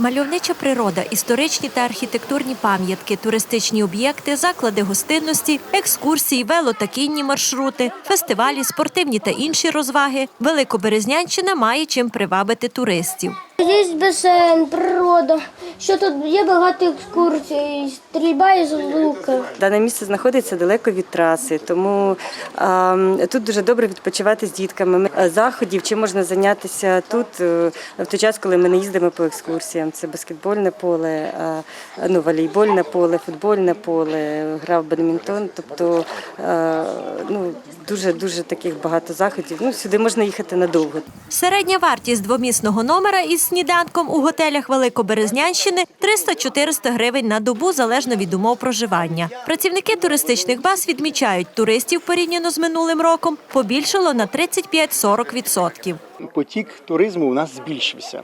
Мальовнича природа, історичні та архітектурні пам'ятки, туристичні об'єкти, заклади гостинності, екскурсії, вело та кінні маршрути, фестивалі, спортивні та інші розваги. Великоберезнянщина має чим привабити туристів. Є басейн, природа. Що тут є багато екскурсій, стрільба із лука. Дане місце знаходиться далеко від траси, тому ем, тут дуже добре відпочивати з дітками. Ми- е, Заходів чи можна зайнятися тут е, в той час, коли ми не їздимо по екскурсіям. Це баскетбольне поле, е, ну, волейбольне поле, футбольне поле, гра в бадмінтон. Тобто е, ну, дуже дуже таких багато заходів. Ну, сюди можна їхати надовго. Середня вартість двомісного номера із сніданком у готелях Великоберезнянщини 300-400 гривень на добу залежно від умов проживання. Працівники туристичних баз відмічають, туристів порівняно з минулим роком побільшало на 35-40%. потік туризму у нас збільшився.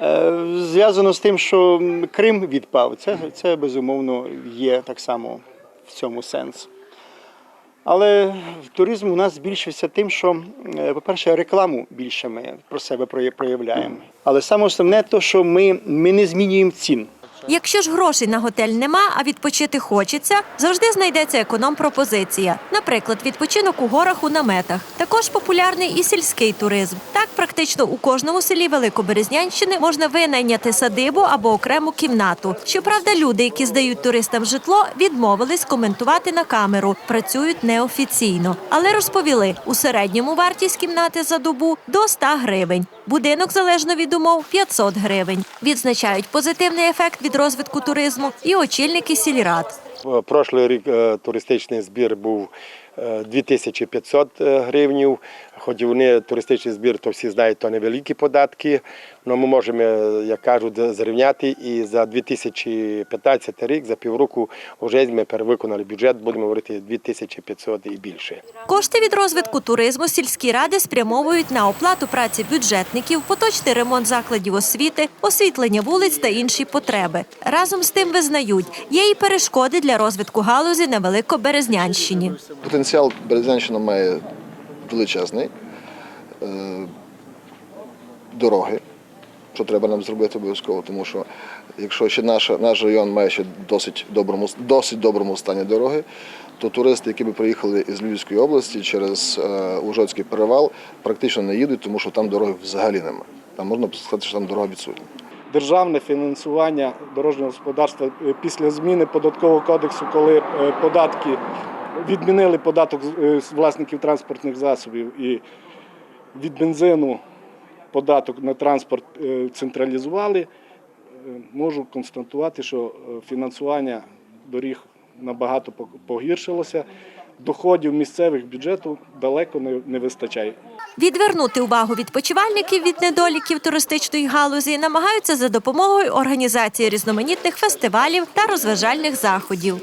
Е, Зв'язано з тим, що Крим відпав. Це, це безумовно є так само в цьому сенс. Але туризм у нас збільшився тим, що, е, по-перше, рекламу більше ми про себе проя- проявляємо. Але саме основне, то, що ми, ми не змінюємо цін. Якщо ж грошей на готель нема, а відпочити хочеться, завжди знайдеться економ-пропозиція. Наприклад, відпочинок у горах у наметах. Також популярний і сільський туризм. Так, практично у кожному селі Великоберезнянщини можна винайняти садибу або окрему кімнату. Щоправда, люди, які здають туристам житло, відмовились коментувати на камеру, працюють неофіційно. Але розповіли, у середньому вартість кімнати за добу до 100 гривень. Будинок залежно від умов 500 гривень. Відзначають позитивний ефект від розвитку туризму і очільники сільрад. Е, Прошлий рік е, туристичний збір був 2500 гривнів. Хоч вони туристичний збір, то всі знають, то невеликі податки. але ми можемо, е, як кажуть, зрівняти. І за 2015 рік, за півроку, вже ми перевиконали бюджет, будемо говорити 2500 і більше. Кошти від розвитку туризму сільські ради спрямовують на оплату праці бюджетників, поточний ремонт закладів освіти, освітлення вулиць та інші потреби. Разом з тим визнають, є і перешкоди для розвитку галузі на Великоберезнянщині. Потенціал Березянщина має величезний. Е, Дороги, що треба нам зробити обов'язково, тому що якщо ще наш, наш район має ще досить доброму, досить доброму стані дороги, то туристи, які би приїхали із Львівської області через е, Ужгородський перевал, практично не їдуть, тому що там дороги взагалі немає. Там можна сказати, що там дорога відсутня. державне фінансування дорожнього господарства е, після зміни податкового кодексу, коли податки відмінили податок з- е, власників транспортних засобів і від бензину податок на транспорт е, централізували, е, можу констатувати, що фінансування доріг набагато пог- погіршилося. Доходів місцевих бюджету далеко не вистачає. Відвернути увагу відпочивальників від недоліків туристичної галузі намагаються за допомогою організації різноманітних фестивалів та розважальних заходів.